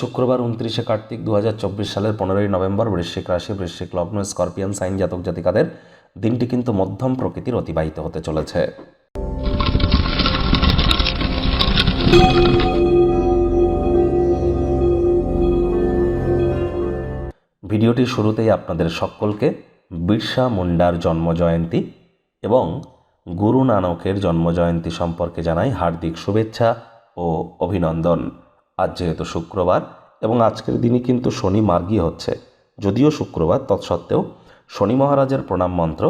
শুক্রবার উনত্রিশে কার্তিক দু হাজার চব্বিশ সালের পনেরোই নভেম্বর বৃশ্চিক রাশি, বৃশ্চিক লগ্ন, স্করপিয়ান, সাইন জাতক, জাতিকাদের দিনটি কিন্তু মধ্যম প্রকৃতির অতিবাহিত হতে চলেছে। ভিডিওটি শুরুতেই আপনাদের সকলকে বিরসা মুন্ডার জন্মজয়ন্তী এবং গুরু নানকের জন্মজয়ন্তী সম্পর্কে জানাই হার্দিক শুভেচ্ছা ও অভিনন্দন। আজ যেহেতু শুক্রবার এবং আজকের দিনই কিন্তু শনি মার্গী হচ্ছে, যদিও শুক্রবার তৎসত্ত্বেও শনি মহারাজের প্রণাম মন্ত্র,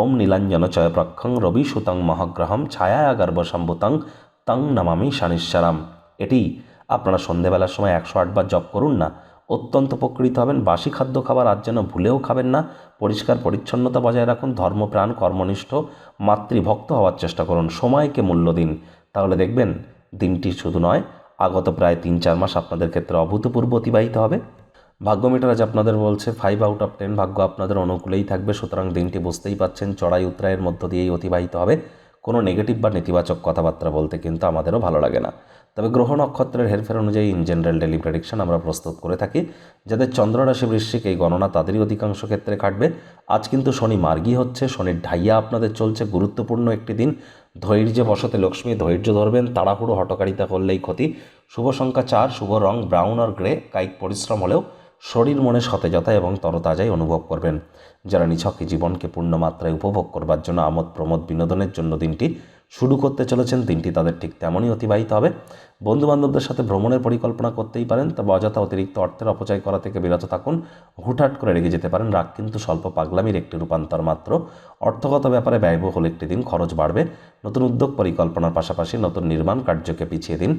ওম নীলাঞ্জন চয়প্রক্ষং রবি সুতং মহাগ্রহম ছায়া গর্ভসম্ভুতং তং নমামি শানিশ্চারাম এটি আপনারা সন্ধেবেলার সময় একশো আটবার জপ করুন না, অত্যন্ত উপকৃত হবেন, বাসি খাদ্য খাবার আজ যেন ভুলেও খাবেন না, পরিষ্কার পরিচ্ছন্নতা বজায় রাখুন ধর্মপ্রাণ কর্মনিষ্ঠ, মাতৃভক্ত হওয়ার চেষ্টা করুন, সময়কে মূল্য দিন। তাহলে দেখবেন দিনটি শুধু নয় আগত প্রায় তিন চার মাস আপনাদের ক্ষেত্রে অভূতপূর্ব অতিবাহিত হবে। ভাগ্য মিটার আজ আপনাদের বলছে ফাইভ আউট অফ টেন ভাগ্য আপনাদের অনুকূলেই থাকবে, সুতরাং দিনটি বুঝতেই পারছেন চড়াই উত্তরায়ের মধ্য দিয়েই অতিবাহিত হবে। কোনো নেগেটিভ বা নেতিবাচক কথাবার্তা বলতে কিন্তু আমাদেরও ভালো লাগে না। তবে গ্রহ নক্ষত্রের হেরফের অনুযায়ী ইন জেনারেল ডেলি প্রেডিকশন আমরা প্রস্তুত করে থাকি, যাদের চন্দ্ররাশি বৃশ্চিক এই গণনা তাদেরই অধিকাংশ ক্ষেত্রে কাটবে আজ কিন্তু শনি মার্গী হচ্ছে, শনির ঢাইয়া আপনাদের চলছে, গুরুত্বপূর্ণ একটি দিন। ধৈর্যে বসতে লক্ষ্মী ধৈর্য ধরবেন, তাড়াহুড়ো হটকারিতা করলেই ক্ষতি। শুভ সংখ্যা চার, শুভ রং, ব্রাউন আর গ্রে, কায়িক পরিশ্রম হলেও শরীর মনে সতেজতা এবং তরতাজাই অনুভব করবেন। যারা নিছকে জীবনকে পূর্ণ মাত্রায় উপভোগ করবার জন্য আমোদ প্রমোদ বিনোদনের জন্য দিনটি শুরু করতে চলেছেন, দিনটি তাদের ঠিক তেমনই অতিবাহিত হবে। বন্ধুবান্ধবদের সাথে ভ্রমণের পরিকল্পনা করতেই পারেন, তবে অযথা অতিরিক্ত অর্থের অপচয় করা থেকে বিরত থাকুন। হুটহাট করে রেগে যেতে পারেন, রাগ কিন্তু স্বল্প পাগলামির একটি রূপান্তর মাত্র। অর্থগত ব্যাপারে ব্যয়বহুল একটি দিন, খরচ বাড়বে। নতুন উদ্যোগ পরিকল্পনার পাশাপাশি নতুন নির্মাণ কার্যকে পিছিয়ে দিন।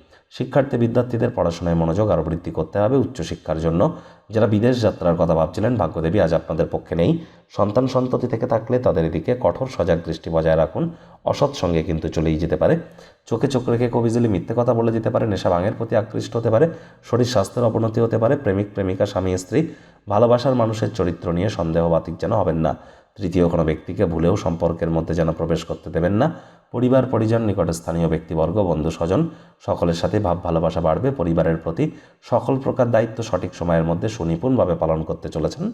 শিক্ষার্থী বিদ্যার্থীদের পড়াশোনায় মনোযোগ আরও বৃদ্ধি করতে হবে উচ্চশিক্ষার জন্য। যারা বিদেশ যাত্রার কথা ভাবছিলেন, ভাগ্যদেবী আজ আপনাদের পক্ষে নেই। সন্তান সন্ততি থেকে থাকলে তাদের এদিকে কঠোর সজাগ দৃষ্টি বজায় রাখুন। অসৎ সঙ্গে কিন্তু চলেই যেতে পারে। চোখে চোখ রেখে কবিজলি মিথ্যে কথা বলে দিতে পারে, নেশা ভাঙের প্রতি আকৃষ্ট হতে পারে, শরীর স্বাস্থ্যের অবনতি হতে পারে, প্রেমিক, প্রেমিকা, স্বামী, স্ত্রী, ভালোবাসার মানুষের চরিত্র নিয়ে সন্দেহবাতিক যেন হবেন না। তৃতীয় কোনো ব্যক্তিকে ভুলেও সম্পর্কের মধ্যে যেন প্রবেশ করতে দেবেন না। পরিবার, পরিজন, নিকটে স্থানীয় ব্যক্তিবর্গ, বন্ধু, স্বজন, সকলের সাথে ভাব, ভালোবাসা বাড়বে। পরিবারের প্রতি সকল প্রকার দায়িত্ব সঠিক সময়ের মধ্যে সুনিপুণভাবে পালন করতে চলেছেন।